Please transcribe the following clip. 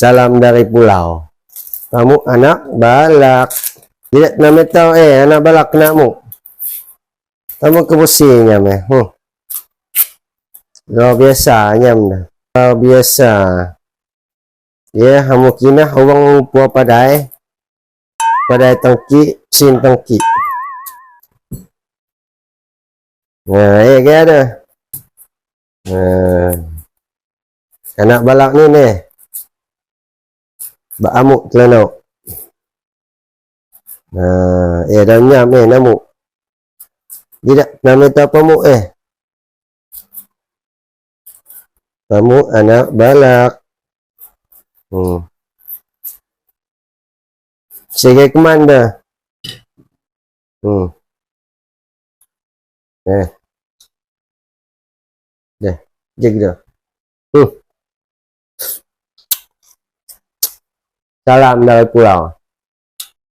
Salam dari pulau. Kamu anak balak. Tidak nama tahu eh anak balak nakmu. Kamu kebusinya meh. Hmm. Luar biasa nyam dah. Luar biasa. Ya, kamu kina orang pua padai. Padai tangki, sin tangki. Nah, ya kaya ada. Nah. Anak balak ni ni. ba mụ là nào à e đâu nhà mẹ nam mụ. Đi đã nam mẹ ta ba mụ e ba mụ à, ana ba là ừ. Sige commander ừ. Nè. Nè dịch được. Ừ. Salam dari pulau.